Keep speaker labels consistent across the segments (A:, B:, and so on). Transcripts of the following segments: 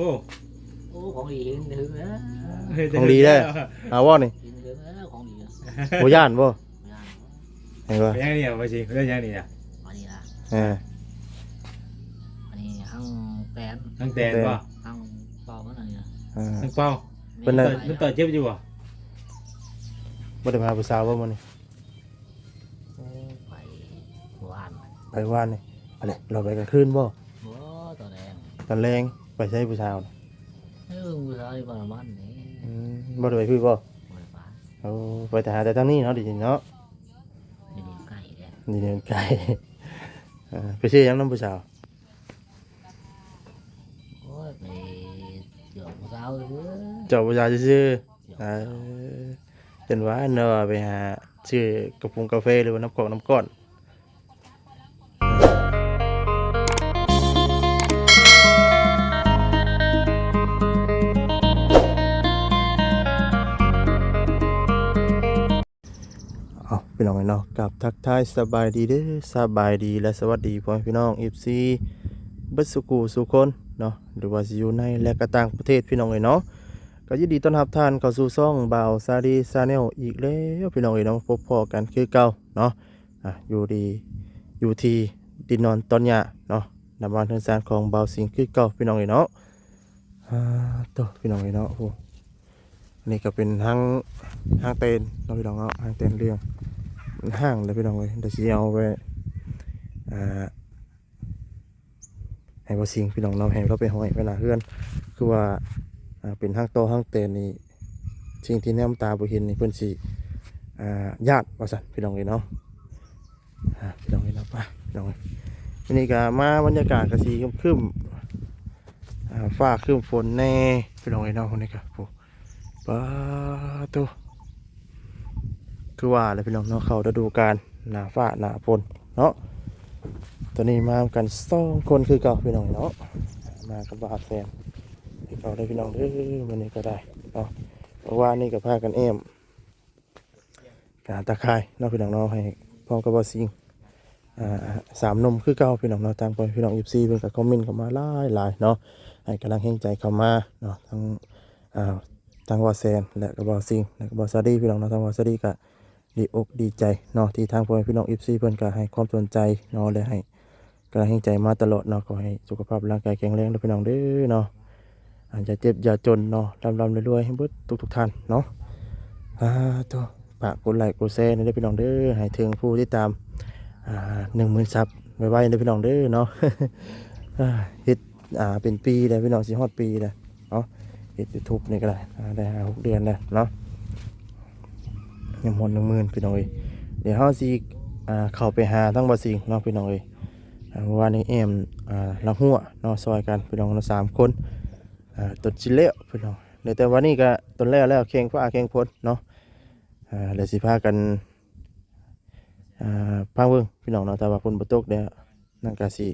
A: อ้
B: โอ้ของดีเห็นถือนะ
C: ของดีได้หาว่านี่
B: เห็นถือนะของดีอะ
C: บ่ย่านบ่
B: ไม่ได้
C: เห็นบ่
A: เป็นยังนี่อะไปสิเรื่องยังนี่อะ
B: อันนี้นะ
C: เออ
B: อันนี้ห้างแตน
A: ทั้งแตนป่ะ
B: ห้างเป่ามันอะไรนะ
C: เออ
A: ทั้งเป้า
C: เป็นอะไร
A: มันต่อเจ็บอยู่ป่ะ
C: บ่ได้พาผู้สาวบ่มื้อนี้
B: โอ้ไปหวาน
C: ไปว่านนี่อะไรเราไปกลางคืนบ่
B: โอ้ตัวแดง
C: ตอนแรง ไปใช้ผู้สาวน่ะ
B: เออมือซ้ายบาร์มันนี่
C: อืมบ่ได้ไปคุยบ่
B: บริฟ้า
C: เอาไปแต่หาแต่ทางนี้เนาะดิเนาะ
B: ไม่ดีไก่แดง
C: นี่เนี่ยมันไกลเออไปซื้อหยังน้ำผู้สาว
B: โอ้ยไปเดี๋ยวมือซ้ายเลย
C: เจ้าผู้สาวซื้อ
B: เดี๋ยว
C: ๆเออจนว่าเนาะไปหาซื้อกระปุงกาแฟหรือว่าน้ำกอกน้ำก้อน กับทักทายสบายดีเด้อสบายดีและสวัสดีพ่อพี่น้อง FC เบิดสุกูสุคนเนาะหรือว่าสิอยู่ในและก็ต่างประเทศพี่น้องไอ้เนาะก็ยินดีต้อนรับท่านเข้าสู่ช่องบ่าวซาดีซาแนลอีกแล้วพี่น้องไอ้เนาะพบพอกันคือเก่าเนาะอะอยู่ดีอยู่ที่ดินนอนตอนหยาเนาะนำบ้านเทิงสารของบ่าวสิงคือเก่าพี่น้องไอ้เนาะอ่าตัวพี่น้องไอ้เนาะโอ้นนี้ก็เป็นทางทางเต็นเนาะพี่น้องเนาะทางเต็นเรื่อง ห้างเลยพี่น้องเลยเดี๋ยวสิเอาไปอ่าให้ว่าสิงพี่น้องเราให้เราไปห้อยเวลาเพื่อน คือว่าเป็นห้างโตห้างเตนนี่สิ่งที่แนมตาบุห็นนี่เพิ่นสิอ่ญาติว่าสั่นพี่น้องเลยเนาะพี่น้องเลยเนาะไปพี่น้องเลยวันนี้ก็มาบรรยากาศก็สีครึมๆอ่าฟ้าครึมฝนแน่พี่น้องเลยเนาะคนนี้ก็โอ้ป้าตัว คือว่าเลยพี่น้องเนาะเขาฤดูกาลหนาฟ้าหนาฝนเนาะตอนนี้มากันสองคนคือเก่าพี่น้องเนาะมากับบาแฟนที่เก่าได้พี่น้องเด้อวันนี้ก็ได้เนาะเพราะว่านี่ก็พากันเอมการตะไคร้เนาะพี่น้องเนาะให้พร้อมกับบอสิงอ่าสามนมคือเก่าพี่น้องเนาะทางไปพี่น้องอีฟซีเพิ่นก็คอมเมนต์เข้ามาหลายหลายเนาะให้กำลังแห่งใจเข้ามาเนาะทั้งอ่าทางวอแซนและกับบอสิงและกับบอซาดีพี่น้องเนาะทางวอซาดีก็ ดีอกดีใจเนาะที่ทางพ่อแม่พี่น้องอีฟซีเพิ่อนก็ให้ความสนใจเนาะและให้กำลังใจมาตลอดเนาะขอให้สุขภาพร่างกายแข็งแรงเด้อพี่น้องเด้อเนาะอาจจะเจ็บอย่าจนเนาะร่ำรำรวยๆให้เบิดทุกทุกๆท่านเนาะอ่าตัวฝากกดไลค์กดแชร์ในเด้อพี่น้องเด้อให้ถึงผู้ที่ตามอ่าหนึ่งหมื่นซับไวๆเด้พี่น้องเด้อเนาะอ่าเฮ็ดอ่าเป็นปีแล้วพี่น้องสิฮอดปีแล้วเนาะเฮ็ดยูทูบนี่ก็ได้ได้หาหกเดือนแล้วเนาะ ยังหมดหนึ่งหมื่นพี่น้องเอ้ยเดี๋ยวเฮาสิอ่าเข้าไปหาทั้งบ่สิงเนาะพี่น้องเอ้ยเมื่อวานนี้เอ็มอ่าละหัวเนาะซอยกันพี่น้องเนาสามคนอ่าต้นสิเล้วพี่น้องเดี๋ยวแต่วันนี้ก็ต้นแล้วแล้วแข่งฟ้าแข่งฝนเนาะอ่าเดี๋ยวสิพากันอ่าพังเบิ่งพี่น้องเนาะแต่ว่าฝนบ่ตกเดี๋ยวนั่นก็สิ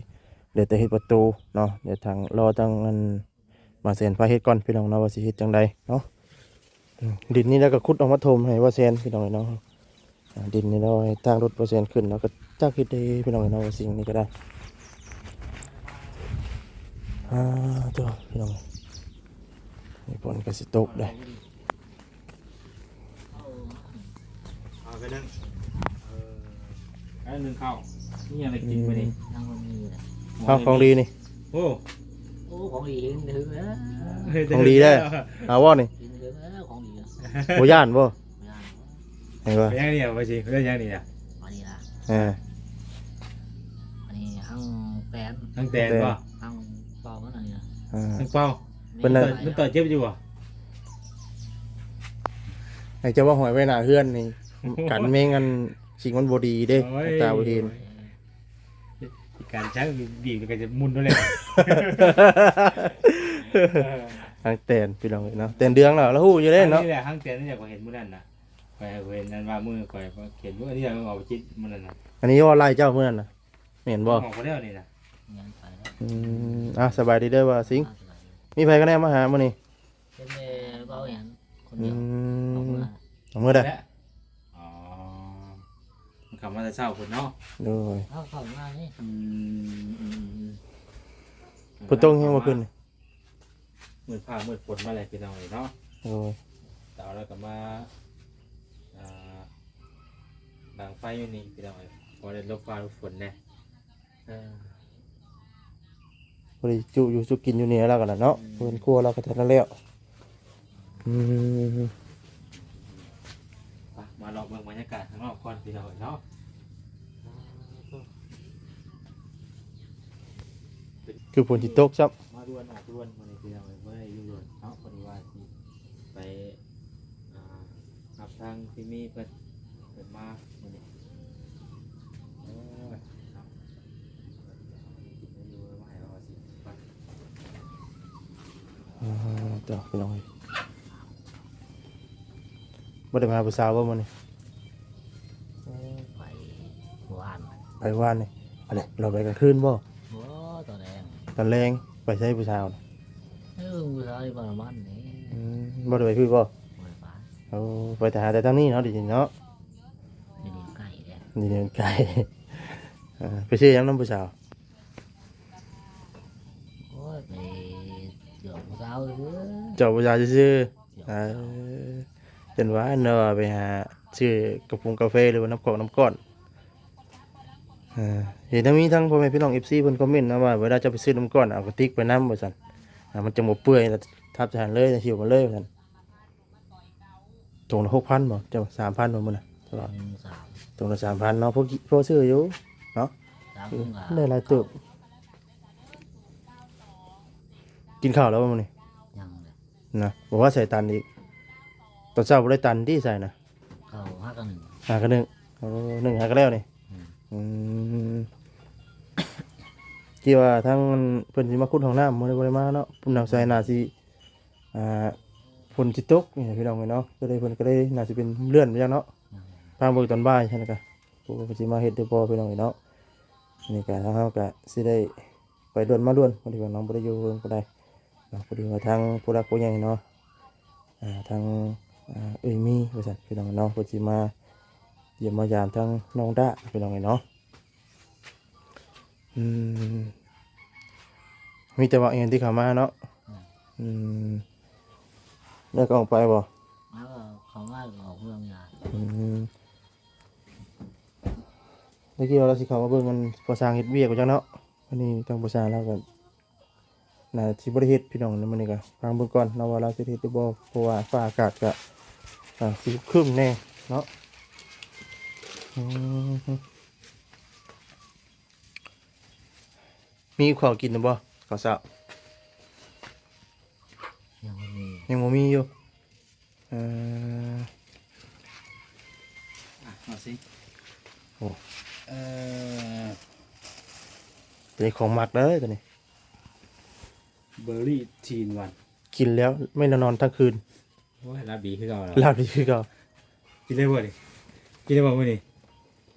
C: เดี๋ยวแต่เฮ็ดประตูเนาะเดี๋ยวทางรอทางอันมาเซ็นพาเฮ็ดก่อนพี่น้องเนาะว่าสิเฮ็ดจังใดเนาะ ดินนี่แล้วก็ขุดออกมาถมให้ว่าเซนพี่น้องเนาะอ่าดินนี่เราให้ตั้งรถเปอร์เซ็นต์ขึ้นแล้วก็จ้างคิดได้พี่น้องเนาะว่าสิ่งนี้ก็ได้อ่าตัวพี่น้องนี่ฝนก็สิตกได้
A: เอาไปนึ่งเอออันหนึ่งข้าวนี่ยังอะไรกินไปนี่
B: ยังมันมีเลย
C: ข้าวของดีนี่
A: โอ้
B: โอ้ของดีเห็นถือนะ
C: ของดีได้อาว่านี่
B: เห็นถือนะของดีอะ
C: โบย่านบ่
B: ไม่ได้
C: เห็นป่ะ
A: เป็นยังนี่อะไปสิเรื่องยังนี่อะ
B: อันนี้นะ
C: อ่า
B: อันนี้ห้างแตน
A: ทั้งแตนป่ะ
B: ห้างเป่ามันอะไรนะ
C: อ่า
A: ทั้งเป้า
C: เป็นอะไร
A: มันต่อเจ็บอยู่ป่ะ
C: ให้เจ้าว่าหอยไว้หน้าเฮือนนี่กันเมงกันสิ่งมันบ่ดีเด้ตาบ่เห็น
A: การช้างบีบมันก็จะมุนด้วยเลย
C: ทางแตนพี่น้องเนาะแตนเดืองแล้วแล้วฮู้อยู่เด้เนาะ
A: นี่แหละทั้งแตนนี่แหละก็เห็นมื้อนั้นน่ะไปเห็นนั่นว่ามือก่อยเขียนมืออันนี้เราเอาไปจิตมื้อนั้นน่ะ
C: อันนี้ว่าไล่เจ้าเมื่อนั้นน่ะไม่เห็นบ่
A: ของคนเดียวนี่น่ะ
B: งานไปแล้ว
C: อืมอะสบายดีเด้อว่าสิง
B: น่าสบายดี
C: มีใครก็แน่มาหามื้อนี้
B: เป็นแม่เบาอย่างคน
C: อื
B: เดียวออก
C: ม
B: มา
C: เอามื้อใด
A: และอ๋อ มันขับมาแต่เช้าคนเนาะ
C: โดย
B: เข้าเข้ามานี่
A: อืมอืมอืม
C: พุ่นตรงยังบ่ขึ้นนี่
A: มืดผ้ามืดฝนมาเลยพี่น้องเอ้ยเนาะ
C: โดย
A: เต่าแล้วก็มาอ่าดังไฟอยู่นี่พี่น้องเอ้ยพอได้ลบฟ้าลบฝนแน่เออ
C: พอดีจุอยู่จุกินอยู่นี่แล้วกันน่ะเนาะเพิ่นครัวเราก็ทันแล้วอืม
A: ไปมาลองเบิ่งบรรยากาศข้างนอกก่อนพี่น้องเอ้ยเนาะ
C: คือฝนสิตกซับ
A: มาดวนออกดวนมาในพี่น้องเอ้ยบ่ได้อยู่ดวนเนาะพอดีว่าสิไปอ่ารับทางที่มีเพิ่นเพิ่นมามื้อนี้เออครับกินได้อยู่ว่าให้เราสิไป
C: อ่าเจ้าพี่น้องเอ้ยบ่ได้มาผู้สาวบ่มื้อนี้
B: โอ้ไปหวาน
C: ไปว่านนี่อะไรเราไปกลางคืนบ่
B: โอ้ตอนแรง
C: ตอนแรงไปใช้ผู้สาวน่ะ
B: เออผู้ชายบ้านมันนี่
C: อืมบ่ได้ไปคือบ่
B: ไม่ไป
C: เอาไปแต่หาแต่ทางนี้เนาะดิเนาะ
B: ไม่ได้ใกล้เลย
C: นี่เดินไกลอ่าไปซื้อหยังน้ำผู้สาว
B: โอ้ยไปเดี๋ยวผู้สาวเออ
C: เจ้าผู้สาวซื้อ
B: เดี๋ยว
C: ๆอ่าเห็นว่าเนาะไปหาซื้อกระปุงกาแฟหรือว่าน้ำกอกน้ำก้อนอ่า เห็นทั้งมีทั้งพ่อแม่พี่น้อง FC เพิ่นคอมเมนต์นะว่าเวลาจะไปซื้อน้ำก้อนเอากระติกไปน้ำว่าซั่นอ่ามันจะบ่เปื่อยแล้วทับจะหันเลยหิวมาเลยว่าซั่นตรงละ6,000บ่เจ้า3,000บ่มื้อน่ะตลอด
B: หนึ่งสาม
C: ตรงละ3,000เนาะพวกพวกซื้ออยู่
B: สาม
C: เออ
B: ก็
C: ได้หลายตึกกินข้าวแล้วบ่มื้อนี้
B: ยังเลย
C: นะบอกว่าใส่ตันอีกตอนเช้าบ่ได้ตันที่ใส่นะ
B: เข้าห้ากันหนึ่ง
C: หากันหนึ่งเอาหนึ่งหากันแล้วนี่
B: อืม
C: อืม ที่ว่าทั้งเพิ่นสิมาขุดห้องน้ำบ่ได้บ่ได้มาเนาะปุ่น้ำใส่น่าสิอ่าฝนสิตกนี่พี่น้องเนาะก็เลยเพิ่นก็เลยน่าสิเป็นเลื่อนไปจังเนาะทางเบิกตอนบ่ายใช่ไหมครับผู้ก็สิมาเฮ็ดเด้อบ่พี่น้องเนาะนี่ก็ทางเฮาก็สิได้ไปด่วนมาด่วนพอดีว่าน้องบ่ได้อยู่เพิ่นก็ได้เนาะพอดีว่าทางผู้รักผู้ใหญ่เนาะอ่าทางอ่าเอ้ยมีว่าซั่นพี่น้องเนาะเพิ่นสิมาเยี่ยมมายามทางน้องดาพี่น้องเนาะ อืมมีแต่ว่าเอ็นที่เข้ามาเนาะอืมแล้วก็ออกไปบ่
B: แล้วก็เขาง่ายออกเรื่องงาน
C: อืมเมื่อกี้เราสิเข้ามาเบิ่งมันพอสร้างเฮ็ดเวียกว่าจังเนาะอันนี้ทางพอสร้างแล้วก็น่าสิบ่ได้เฮ็ดพี่น้องนำมันนี่ก็ฟังเบิ่งก่อนเนาะว่าเราสิเฮ็ดหรือบ่เพราะว่าฟ้าอากาศก็อ่าสิครึ้มแน่เนาะอืม มีข้าวกินหรือบ่ข้าวเช้า
B: ยังไม่มี
C: ยังบ่มีอยู่เอ่อ
A: อะเอาสิ
C: โอ้
A: เออ
C: เป็นของหมักเด้อตัวนี้
A: เบอร์รี่ทีนวัน
C: กินแล้วไม่นอนทั้งคืน
A: โอ้ยลาบีคือเก่าแล้ว
C: หลับดีคือเก่า
A: กินได้บ่ดิกินได้บ่มื้อนี้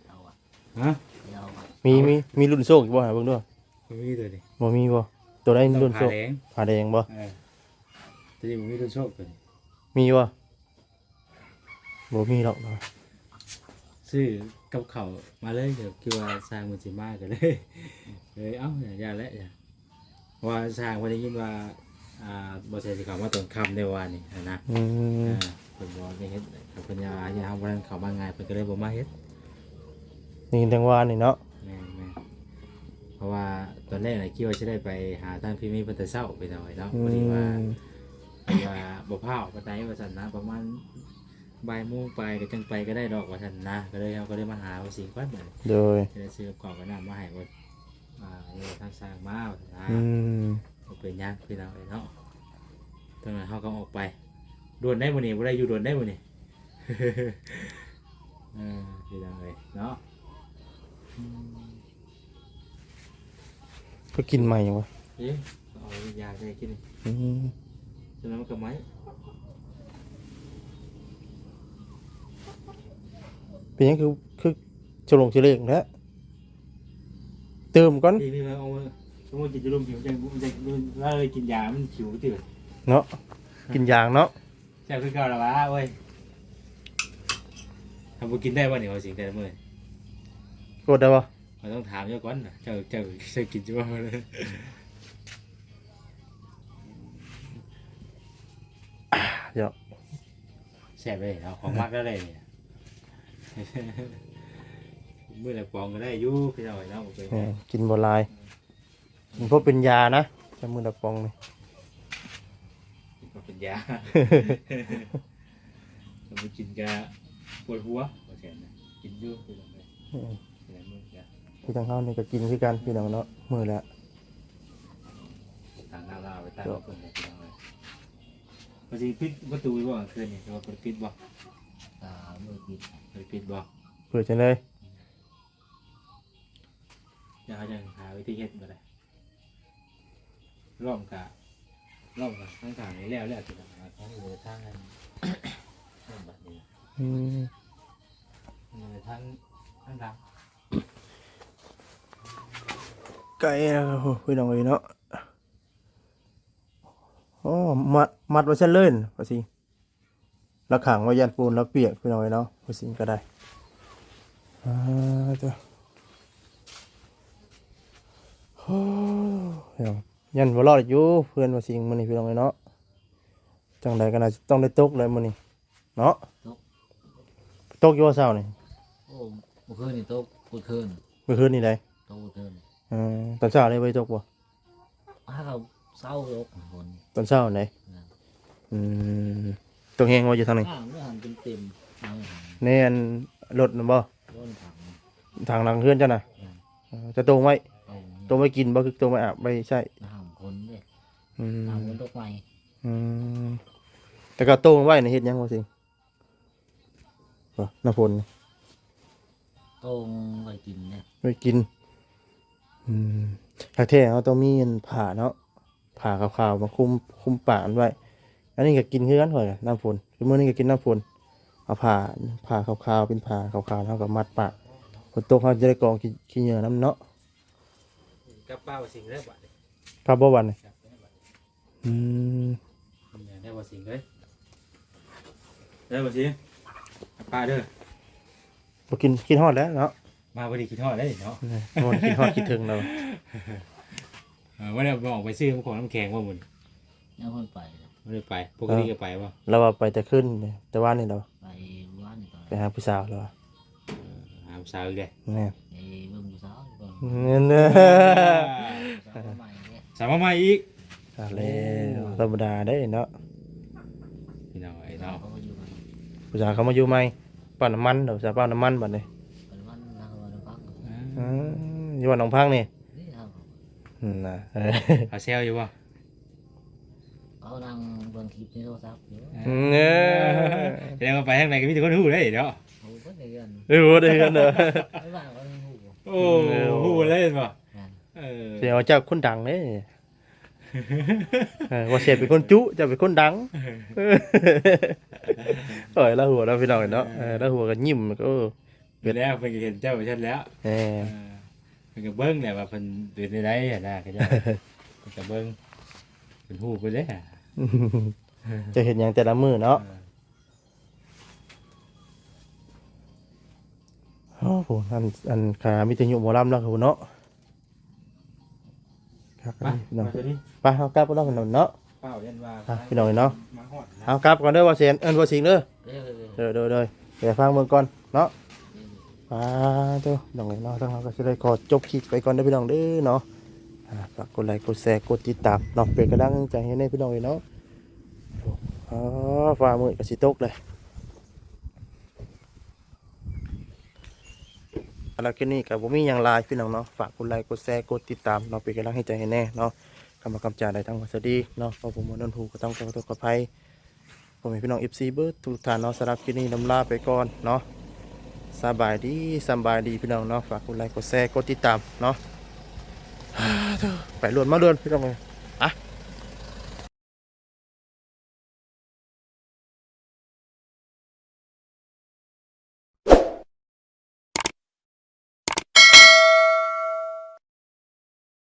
B: เอาอะ
A: ฮะ
B: เอาอะ
C: มีมีมีรุ่นโซกอีกบ่หาเบิ่งด้วย
A: บ่ มีตัวนี้
C: บ่มีบ่ตัวได้
A: ต้อง
C: รุ่นโซ
A: ผ่ากแดง
C: ผ่าแดงบ่
A: เออแต่นี่บ่มีตัวโชคตัวนี้
C: มีบ่บ่มีหรอกเนาะ
A: ซื้อกับเขาวมาเลยเดี๋ยวคิดว่าสร้างมันสิมากันเลยเลยเอ้าอย่าอย่าและอย่าเพราะว่าสร้างวันนี้ยินว่าอ่าบ่ใช่สิเขามาตอนค่ำในวันนี้นะ
C: อืม
A: อ่าเพิ่นบอกให้เฮ็ดเพิ่นอยาอย่าทำวันนั้นเขามาง่ายเพิ่นก็เลยบ่มาเฮ็ด
C: นี่จังหวะนี่เนาะ
A: แม่นแม่น เพราะว่าตอนแรกน่ะคิดว่าจะได้ไปหาทางพี่มีเพิ่นแต่เช้าไปหน่อยเนาะ
C: อื
A: พอดีว่า
C: ม
A: พอดีว่าบ่พาออกไปไหนว่าซั่นนะประมาณบ่ายโมงไปก็จังไปก็ได้ดอกว่าซั่นนะก็เลยเราก็เลยมาหาว่าสิก่อนบัดนี้
C: โดย
A: จะได้ซื้อกับของกับน้ำมาให้ว่าอ่าเรื่องทางสร้างมาว่าซั่นนะ
C: อืม
A: บ่เป็นหยังพี่น้องเอ้ยเนาะตอนนั้นเฮาก็ออกไปด่วนได้บ่นี่บ่ได้อยู่ด่วนได้บ่นี่ เออพี่น้องเอ้ยเนาะ
C: ก็กินใหม่อยู่วะ
A: เอ๊ะเอายาใส่กิน
C: อืม
A: ฉะนั้นมันก็ไม้
C: เป็นหยังคือคือฉลองเฉลงแล้วเติมก่อน
A: พี่พี่มาเอามาสมมติกินจะร่มผิวจังมันจะแล้วเลยกินยา มันผิวตื่น
C: เนาะกินยางเนาะ
A: แซ่บคือเก่าแล้ววะเว้ยทำบุกินได้ป่ะเนี่ยว่าสิ่งแต่ละมื้อก
C: ดได้ บ่
A: มันต้องถามเจ้าก่อนน่ะเจ้าเจ้าเจ้ากินจะว่าเลย
C: เดี๋ยว
A: แซ่บเลยเอาของมักได้เลยเนี่ยมื้อละปองก็ได้อยู่พี่น้องเนาะบ่เคย
C: แหม่กินบ่หลายมันพวกเป็นยานะจะมือละปองนี่
A: กินก็เป็นยาถ้าบ่กินก็ปวดหัวบ่แซ่บนะกินอยู่พี่น้องเอ้ย
C: อืม
A: เป็นไรมื้อ ก็
C: พี่ทางเฮานี่ก็กินคือกันพี่น้องเนาะมื้อละ
A: ทางลาวๆไปตามเพิ่นเลยพี่น้องเอ้ยบ่สิปิดประตูไว้บ่กลางคืนนี่แต่ว่าเพิ่นปิดบ่
B: ตามือปิด
A: เพิ่นปิดบ่
C: เปิดจังเลย
A: จะหาจังหาวิธีเฮ็ดบ่ได้ร่อมกะร่อมกะทางทางนี้แล้วแล้วพี่น้องเอ้ย
B: ของเหลือทางนั้นนั่นบัดนี้
C: อืม
A: เออทางทางดำ
C: ไก่แล้วโอ้พี่น้องเอ้ยเนาะอ๋อมัดมัดไว้ซั่นเลยน่ะว่าสิแล้วขังไว้ยันปูนแล้วเปียกพี่น้องเอ้ยเนาะว่าสิก็ได้อ่าจ้ะโอ้เดี๋ยวยันบ่รอดอยู่เพื่อนว่าสิมื้อนี้พี่น้องเอ้ยเนาะจังใดก็น่าจะต้องได้ตกเลยมื้อนี้เนาะตกอยู่ว่าเช้านี่
B: โอ้เมื่อคืนนี่โต๊ะเมื่อคืน
C: เมื่อคืนนี่ได้
B: โต๊ะเมื่อคืน
C: เออตอนเช้าได้ไปตกบ่
B: ถ้าเขาเศร้าโรคคน
C: ตอนเช้าไหน
B: นั่น
C: อืมตรงแหงว่าอยู่ทางไหน
B: ข้างเมื่อหันเต็มๆเอาหัน
C: ในอันรถน่ะบ่
B: ร้นถัง
C: ทางหลังเฮือนจ้ะน่ะ
B: นั่น
C: เออจะตรงไว้
B: ตรง
C: ตรงไว้กินบ่คือตรงไว้อาบไว้ใช่
B: น้ำคนเนี่ย
C: อืม
B: น้ำคนตกใหม่
C: อืมแต่ก็ตรงไว้ในะเฮ็ดหยังบ่สิบ่น้ำฝนนี่
B: ตรงไปกินเนี่ย
C: ไว้กิน อืมถ้าแท้เฮาต้องมีอันผ้าเนาะผ้าขาวๆมาคลุมคลุมปากมันไว้ อันนี้ก็กินคือกันข่อยอะน้ำฝนคือมื้อนี้ก็กินน้ำฝนเอาผ้าผ้าขาวๆเป็นผ้าขาวๆเฮาก็มัดปากฝนตกเฮาจะได้กรองขี้ขี้เหงื่อน้ำเนาะ
A: กับป้าว่าสิ่งแรกบัดนี้
C: ครับบ่วันนี่
A: ครับได้บัด
C: อืม
A: นี้ได้ว่าสิ่งเลยได้บ่สิกับป้าเด้อ
C: บ่กินกินฮอดแล้วเนาะ
A: มาบ่ได้คิดฮอดได้เนาะ
C: นอนกินฮอดคิดถึงเรา
A: เออว่าได้บอกไปซื้อของน้ำแข็งว่ามื้อนี้
B: แล้วคนไปนะ
A: บ่ได้ไปปกติก็ไปบ่
C: เราว่าไปแต่ขึ้นเนี่ยแต่ว่านี่เรา
B: ไปวันนี่ตอน
C: ไปหาผู้สาวเราอะ
A: หาผู้สาวอีกเด้
C: แนี่
B: ไปเบิ่งผู้สาวก่อน
C: เงินเนอะ
B: สาวใหม่เนี่ย
A: สาวมาใหม่อีก
C: เอาแล้วธรรมดาได้เนาะ
A: พี่น้องไอ้
B: สาว
A: เนาะ
B: เขาก็อยู่ไป
C: ผู้สาวเขามาอยู่ใหม่ปั้นน้ำมันเดี๋ยวจะปั้นน้ำมันบัดนี้
B: ไปวันนางวันพัก
C: อืมอยู่บ้านหนองพังนี่
B: นี่ท
C: อืมนะเออ
A: เขาเซลอยู่บ่ำ
B: เขานั่งเบิ่งคลิปในโทรศัพท์อยู่
C: เงอ
A: แสดงว่าไปทางไหนก็มีแต่คนฮู้ได้เนาะ
B: โอ้เพิ่นได้เงิน
C: เออได้กันเด้อ
B: ไม่ว่าเขาไม่รู้
A: โอ้ฮู้เลยบ่
B: นั่น
A: เออ
C: เสียงเจ้าคนดังเด้เออว่าเสียเป็นคนจุเจะเป็นคนดังเออโอ้ยแล้วหัวเราพี่น้องเนาะเออแล้วหัวก็ยิ้มก็เออ
A: เป็นแล้วเพิ่นก็เห็นเจ้าไปชัดแล้ว
C: เออ
A: เออเพิ่นก็เบิ่งแหละว่าเพิ่นเป็นได้ไดอะนะก็จะเพิ่นก็เบิ่งเพิ่นฮู้ไปเด้อ
C: จะเห็นอย่างแต่ละมือเนาะโอ้โหอันอันขามิตรยุหมอลำแล้วครับเนาะครับ
A: ไป
C: พี่น้อง
A: มาตัวนี้
C: ไปเอากลับก็แล้วกันเนาะ
A: เป้ายันว่า
C: อะพี่น้องเนาะ
A: มาฮอดนะ
C: เอากลับก่อนเด้อว่าเสียนเอิ้นว่าสิงเด้อ
B: เด้อเด้อ
C: เด้อเด้อเด้อเดี๋ยวฟังเบิ่งก่อนเนาะ ไปเด้อน้องเนาะทั้งเราก็สิได้ขอจบคลิปไปก่อนเด้พี่น้องเด้อเนาะฝากกดไลค์กดแชร์กดติดตามเนาะเป็นกำลังใจให้ในพี่น้องเนาะอ๋อฟ้ามืดก็สิตกเลยแล้วคลิปนี้ก็บ่มีหยังหลายพี่น้องเนาะฝากกดไลค์กดแชร์กดติดตามเนาะเป็นกำลังให้ใจให้แน่เนาะกำมากำจาได้ทั้งวัสดีเนาะพอผมมนนหูก็ต้องขอโทษขออภัยผมเป็นพี่น้อง FC เบิร์ดทุกท่านเนาะสำหรับคลิปนี้นำลาไปก่อนเนาะ สบายดีสบายดีพี่น้องเนาะฝากกดไลค์กดแชร์กดติดตามเนาะไปรวนมาเรือนพี่น้องเลยอะ